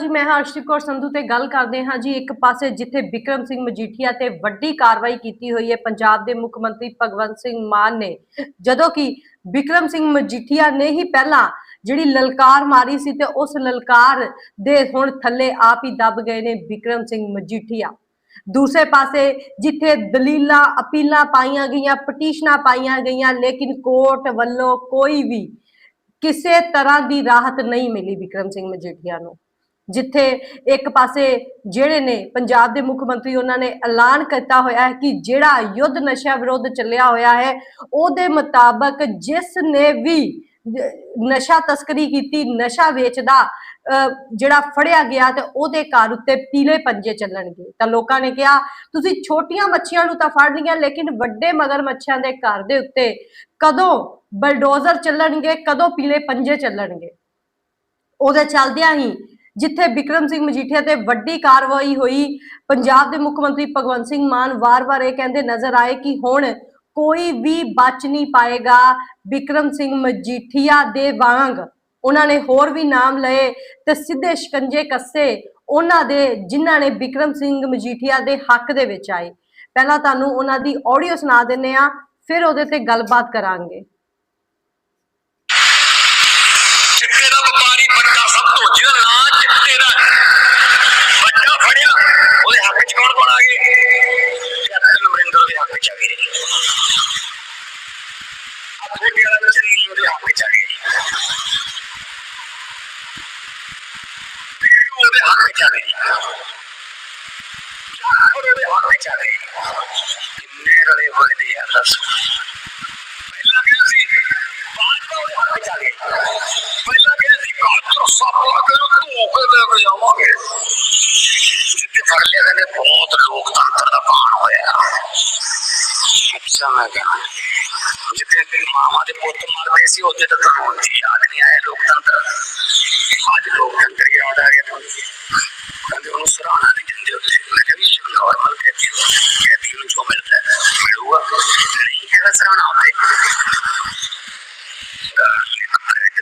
ਜੀ, ਮੈਂ ਹਾਂ ਕੌਰ ਸੰਧੂ ਤੇ ਗੱਲ ਕਰਦੇ ਹਾਂ ਜੀ, ਇੱਕ ਪਾਸੇ ਜਿੱਥੇ ਵਿਕਰਮ ਸਿੰਘ ਮਜੀਠੀਆ ਤੇ ਵੱਡੀ ਕਾਰਵਾਈ ਕੀਤੀ ਹੋਈ ਹੈ, ਪੰਜਾਬ ਦੇ ਮੁੱਖ ਮੰਤਰੀ ਭਗਵੰਤ ਸਿੰਘ ਮਾਨ ਨੇ, ਜਦੋਂ ਕਿ ਵਿਕਰਮ ਸਿੰਘ ਮਜੀਠੀਆ ਨੇ ਹੀ ਪਹਿਲਾਂ ਜਿਹੜੀ ਲਲਕਾਰ ਮਾਰੀ ਸੀ ਤੇ ਉਸ ਲਲਕਾਰ ਦੇ ਹੁਣ ਥੱਲੇ ਆਪ ਹੀ ਦੱਬ ਗਏ ਨੇ ਵਿਕਰਮ ਸਿੰਘ ਮਜੀਠੀਆ। ਦੂਸਰੇ ਪਾਸੇ ਜਿੱਥੇ ਦਲੀਲਾਂ, ਅਪੀਲਾਂ ਪਾਈਆਂ ਗਈਆਂ, ਪਟੀਸ਼ਨਾਂ ਪਾਈਆਂ ਗਈਆਂ, ਲੇਕਿਨ ਕੋਰਟ ਵੱਲੋਂ ਕੋਈ ਵੀ ਕਿਸੇ ਤਰ੍ਹਾਂ ਦੀ ਰਾਹਤ ਨਹੀਂ ਮਿਲੀ ਵਿਕਰਮ ਸਿੰਘ ਮਜੀਠੀਆ ਨੂੰ। ਜਿੱਥੇ ਇੱਕ ਪਾਸੇ ਜਿਹੜੇ ਨੇ ਪੰਜਾਬ ਦੇ ਮੁੱਖ ਮੰਤਰੀ ਉਹਨਾਂ ਨੇ ਐਲਾਨ ਕੀਤਾ ਹੋਇਆ ਹੈ ਕਿ ਜਿਹੜਾ ਯੁੱਧ ਨਸ਼ਾ ਵਿਰੋਧ ਚੱਲਿਆ ਹੋਇਆ ਹੈ, ਉਹਦੇ ਮੁਤਾਬਕ ਜਿਸ ਨੇ ਵੀ ਨਸ਼ਾ ਤਸਕਰੀ ਕੀਤੀ, ਨਸ਼ਾ ਵੇਚਦਾ ਜਿਹੜਾ ਫੜਿਆ ਗਿਆ ਤੇ ਉਹਦੇ ਘਰ ਉੱਤੇ ਪੀਲੇ ਪੰਜੇ ਚੱਲਣਗੇ। ਤਾਂ ਲੋਕਾਂ ਨੇ ਕਿਹਾ, ਤੁਸੀਂ ਛੋਟੀਆਂ ਮੱਛੀਆਂ ਨੂੰ ਤਾਂ ਫੜ ਲੀਆਂ ਲੇਕਿਨ ਵੱਡੇ ਮਗਰ ਮੱਛੀਆਂ ਦੇ ਘਰ ਦੇ ਉੱਤੇ ਕਦੋਂ ਬਲਡੋਜ਼ਰ ਚੱਲਣਗੇ, ਕਦੋਂ ਪੀਲੇ ਪੰਜੇ ਚੱਲਣਗੇ? ਉਹਦੇ ਚੱਲਦਿਆਂ ਹੀ ਜਿੱਥੇ ਵਿਕਰਮ ਸਿੰਘ ਮਜੀਠੀਆ ਤੇ ਵੱਡੀ ਕਾਰਵਾਈ ਹੋਈ। ਪੰਜਾਬ ਦੇ ਮੁੱਖ ਮੰਤਰੀ ਭਗਵੰਤ ਸਿੰਘ ਮਾਨ ਵਾਰ-ਵਾਰ ਇਹ ਕਹਿੰਦੇ ਨਜ਼ਰ ਆਏ ਕਿ ਹੁਣ ਕੋਈ ਵੀ ਬਚ ਨਹੀਂ ਪਾਏਗਾ ਵਿਕਰਮ ਸਿੰਘ ਮਜੀਠੀਆ ਦੇ ਵਾਂਗ। ਉਹਨਾਂ ਨੇ ਹੋਰ ਵੀ ਨਾਮ ਲਏ ਤੇ ਸਿੱਧੇ ਸ਼ਿਕੰਜੇ ਕੱਸੇ ਉਹਨਾਂ ਦੇ, ਜਿਨ੍ਹਾਂ ਨੇ ਵਿਕਰਮ ਸਿੰਘ ਮਜੀਠੀਆ ਦੇ ਹੱਕ ਦੇ ਵਿੱਚ ਆਏ। ਪਹਿਲਾਂ ਤੁਹਾਨੂੰ ਉਹਨਾਂ ਦੀ ਆਡੀਓ ਸੁਣਾ ਦਿੰਨੇ ਆ ਫਿਰ ਉਹਦੇ ਤੇ ਗੱਲਬਾਤ ਕਰਾਂਗੇ। ਚਿੱਟੇ ਦਾ ਵਪਾਰੀ ਵੱਡਾ ਸਭ ਤੋਂ, ਜਿਹਦਾ ਨਾਂ ਚਿੱਟੇ ਦਾ ਹੈ। ਫੜਿਆ, ਉਹਦੇ ਹੱਕ ਚ ਕੌਣ ਕੌਣ ਆ ਗਏ ਕੈਪਟਨ ਅਮਰਿੰਦਰ ਦੇ ਹੱਕ ਚ ਆ ਗਏ ਆਪਣੇ ਵਾਲਾ ਚੰਨੀ ਉਹਦੇ ਹੱਕ ਚ ਆ ਗਏ ਉਹਦੇ ਹੱਕ ਚ ਆ ਗਏ ਉਹਦੇ ਹੱਕ ਚ ਆ ਗਏ ਕਿੰਨੇ ਰਲੇ ਹੋਏ ਨੇ ਯਾਰ, ਦੱਸ ਪਹਿਲਾਂ ਕਿਹਾ ਸੀ ਬਾਜਵਾ ਉਹਦੇ ਹੱਕ ਚ ਆ ਗਏ ਪਹਿਲਾਂ ਕਿਹਾ ਸੀ ਕਾਤਰ ਸਾਪਾ ਕਰੋ ਧੋਖੇ ਦੇ ਕੇ ਜਾਵਾਂਗੇ ਜਿੱਤੇ ਫੜ ਬਹੁਤ ਲੋਕਤੰਤਰ ਦਾ ਪਾਣ ਹੋਇਆ। ਅੱਛਾ ਮੈਂ ਕਿਹਾ ਜਿੱਥੇ ਮਾਮਾ ਦੇ ਪੁੱਤ ਮਰਦੇ ਸੀ, ਉੱਥੇ ਤਾਂ ਤੁਹਾਨੂੰ ਯਾਦ ਨਹੀਂ ਆਇਆ ਲੋਕਤੰਤਰ। ਅੱਜ ਲੋਕਤੰਤਰ ਯਾਦ ਆ ਗਿਆ ਤੁਹਾਨੂੰ। ਕਹਿੰਦੇ ਉਹਨੂੰ ਸਰਾਹਣਾ ਨਹੀਂ ਦਿੰਦੇ ਉੱਥੇ। ਮੈਂ ਕਿਹਾ ਵੀ ਨਾਰਮਲ ਕਹਿੰਦੀ ਕਹਿੰਦੀ ਨੂੰ ਜੋ ਮਿਲਦਾ ਮਿਲੂਗਾ। ਨਹੀਂ ਹੈਗਾ ਸਰਾਹਣਾ ਉੱਥੇ।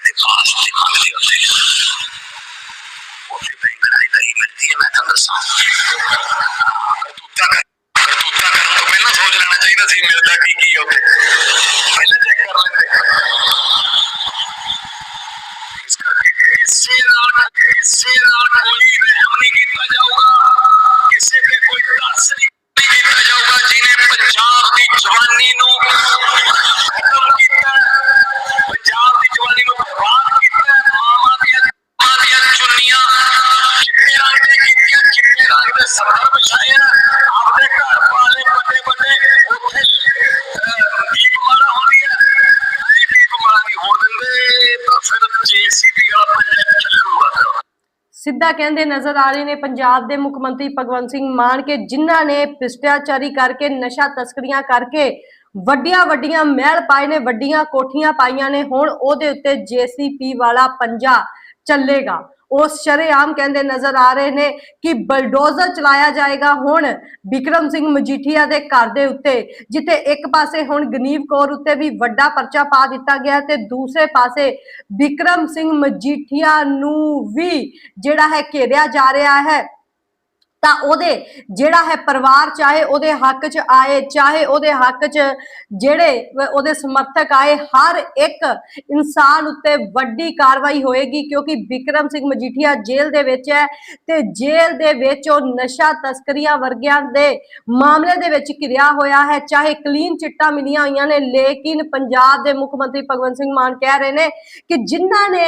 ਦੇ ਪਾਸ ਤੇ ਮੰਗਦੇ ਹੁੰਦੇ ਉੱਥੇ ਬੈਂਕਾਂ ਦੀ ਦਰੀ ਮਿਲਦੀ ਹੈ, ਮੈਂ ਤੁਹਾਨੂੰ ਦੱਸਾਂ। ਕਰਤੂਤਾ ਕਰ ਕਰਨ ਤੋਂ ਪਹਿਲਾਂ ਸੋਚ ਲੈਣਾ ਚਾਹੀਦਾ ਸੀ ਮਿਲਦਾ ਕੀ ਕੀ ਹੈ ਉੱਥੇ। ਪਹਿਲਾਂ ਚੈੱਕ ਕਰ ਲੈਂਦੇ। ਇਸ ਕਰਕੇ ਇਸੇ ਨਾਲ ਇਸੇ ਨਾਲ ਕੋਈ ਰਹਿਮ ਨਹੀਂ ਕੀਤਾ ਜਾਊਗਾ। ਕਿਸੇ ਤੇ ਕੋਈ ਤਰਸ ਨਹੀਂ ਕੀਤਾ ਜਾਊਗਾ, ਜਿਹਨੇ ਪੰਜਾਬ ਦੀ ਜਵਾਨੀ ਨੂੰ ਸਿੱਧਾ ਕਹਿੰਦੇ ਨਜ਼ਰ ਆ ਰਹੇ ਨੇ ਪੰਜਾਬ ਦੇ ਮੁੱਖ ਮੰਤਰੀ ਭਗਵੰਤ ਸਿੰਘ ਮਾਨ ਕੇ ਜਿਨ੍ਹਾਂ ਨੇ ਭ੍ਰਿਸ਼ਟਾਚਾਰੀ ਕਰਕੇ ਨਸ਼ਾ ਤਸਕਰੀਆਂ ਕਰਕੇ ਵੱਡੀਆਂ ਵੱਡੀਆਂ ਮਹਿਲ ਪਾਏ ਨੇ, ਵੱਡੀਆਂ ਕੋਠੀਆਂ ਪਾਈਆਂ ਨੇ, ਹੁਣ ਉਹਦੇ ਉੱਤੇ ਜੀਸੀਪੀ ਵਾਲਾ ਪੰਜਾ ਚੱਲੇਗਾ। ਉਸ ਸ਼ਰੇਆਮ ਕਹਿੰਦੇ ਨਜ਼ਰ ਆ ਰਹੇ ਨੇ ਕਿ ਬਲਡੋਜ਼ਰ ਚਲਾਇਆ ਜਾਏਗਾ ਹੁਣ ਵਿਕਰਮ ਸਿੰਘ ਮਜੀਠੀਆ ਦੇ ਘਰ ਦੇ ਉੱਤੇ, ਜਿੱਥੇ ਇੱਕ ਪਾਸੇ ਹੁਣ ਗਨੀਵ ਕੌਰ ਉੱਤੇ ਵੀ ਵੱਡਾ ਪਰਚਾ ਪਾ ਦਿੱਤਾ ਗਿਆ ਤੇ ਦੂਸਰੇ ਪਾਸੇ ਵਿਕਰਮ ਸਿੰਘ ਮਜੀਠੀਆ ਨੂੰ ਵੀ ਜਿਹੜਾ ਹੈ ਘੇਰਿਆ ਜਾ ਰਿਹਾ ਹੈ। ਤਾਂ ਉਹਦੇ ਜਿਹੜਾ ਹੈ ਪਰਿਵਾਰ ਚਾਹੇ ਉਹਦੇ ਹੱਕ 'ਚ ਆਏ, ਚਾਹੇ ਉਹਦੇ ਹੱਕ 'ਚ ਜਿਹੜੇ ਉਹਦੇ ਸਮਰਥਕ ਆਏ, ਹਰ ਇੱਕ ਇਨਸਾਨ ਉੱਤੇ ਵੱਡੀ ਕਾਰਵਾਈ ਹੋਏਗੀ ਕਿਉਂਕਿ ਵਿਕਰਮ ਸਿੰਘ ਮਜੀਠੀਆ ਜੇਲ੍ਹ ਦੇ ਵਿੱਚ ਹੈ ਤੇ ਜੇਲ੍ਹ ਦੇ ਵਿੱਚ ਉਹ ਨਸ਼ਾ ਤਸਕਰੀਆਂ ਵਰਗਿਆਂ ਦੇ ਮਾਮਲੇ ਦੇ ਵਿੱਚ ਘਿਰਿਆ ਹੋਇਆ ਹੈ। ਚਾਹੇ ਕਲੀਨ ਚਿੱਟਾਂ ਮਿਲੀਆਂ ਹੋਈਆਂ ਨੇ, ਲੇਕਿਨ ਪੰਜਾਬ ਦੇ ਮੁੱਖ ਮੰਤਰੀ ਭਗਵੰਤ ਸਿੰਘ ਮਾਨ ਕਹਿ ਰਹੇ ਨੇ ਕਿ ਜਿਨ੍ਹਾਂ ਨੇ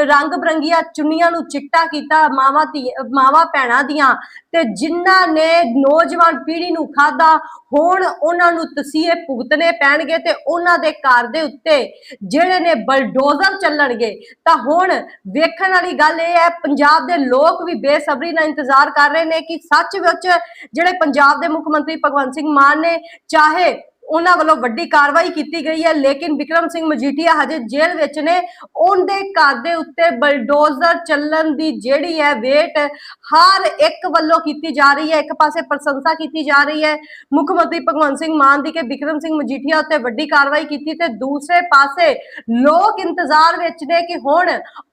ਰੰਗ ਬਰੰਗੀਆਂ ਚੁੰਨੀਆਂ ਨੂੰ ਚਿੱਟਾ ਕੀਤਾ, ਮਾਵਾਂ ਧੀ ਮਾਵਾਂ ਭੈਣਾਂ ਦੀਆਂ ਤੇ ਜਿਨ੍ਹਾਂ ਨੇ ਨੌਜਵਾਨ ਪੀੜ੍ਹੀ ਨੂੰ ਖਾਦਾ ਹੁਣ ਉਹਨਾਂ ਨੂੰ ਤਸੀਹੇ ਭੁਗਤਣੇ ਪੈਣਗੇ ਤੇ ਉਹਨਾਂ ਦੇ ਘਰ ਦੇ ਉੱਤੇ ਜਿਹੜੇ ਨੇ ਬਲਡੋਜ਼ਰ ਚੱਲਣਗੇ। ਤਾਂ ਹੁਣ ਵੇਖਣ ਵਾਲੀ ਗੱਲ ਇਹ ਹੈ, ਪੰਜਾਬ ਦੇ ਲੋਕ ਵੀ ਬੇਸਬਰੀ ਨਾਲ ਇੰਤਜ਼ਾਰ ਕਰ ਰਹੇ ਨੇ ਕਿ ਸੱਚ ਵਿੱਚ ਜਿਹੜੇ ਪੰਜਾਬ ਦੇ ਮੁੱਖ ਮੰਤਰੀ ਭਗਵੰਤ ਸਿੰਘ ਮਾਨ ਨੇ, ਚਾਹੇ ਉਹਨਾਂ ਵੱਲੋਂ ਵੱਡੀ ਕਾਰਵਾਈ ਕੀਤੀ ਗਈ ਹੈ, ਲੇਕਿਨ ਵਿਕਰਮ ਸਿੰਘ ਮਜੀਠੀਆ ਹਜੇ ਜੇਲ੍ਹ ਵਿੱਚ ਨੇ। ਉਹਦੇ ਘਰ ਦੇ ਉੱਤੇ ਬਲਡੋਜ਼ਰ ਚੱਲਣ ਦੀ ਜਿਹੜੀ ਹੈ ਵੇਟ ਹਰ ਇੱਕ ਵੱਲੋਂ ਕੀਤੀ ਜਾ ਰਹੀ ਹੈ, ਇੱਕ ਪਾਸੇ ਪ੍ਰਸ਼ੰਸਾ ਕੀਤੀ ਜਾ ਰਹੀ ਹੈ। ਮੁੱਖ ਮੰਤਰੀ ਭਗਵੰਤ ਸਿੰਘ ਮਾਨ ਦੀ ਕਿ ਵਿਕਰਮ ਸਿੰਘ ਮਜੀਠੀਆ ਉੱਤੇ ਵੱਡੀ ਕਾਰਵਾਈ ਕੀਤੀ ਤੇ ਦੂਸਰੇ ਪਾਸੇ ਲੋਕ ਇੰਤਜ਼ਾਰ ਵਿੱਚ ਨੇ ਕਿ ਹੁਣ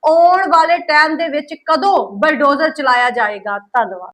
ਆਉਣ ਵਾਲੇ ਟਾਈਮ ਦੇ ਵਿੱਚ ਕਦੋਂ ਬਲਡੋਜ਼ਰ ਚਲਾਇਆ ਜਾਏਗਾ। ਧੰਨਵਾਦ।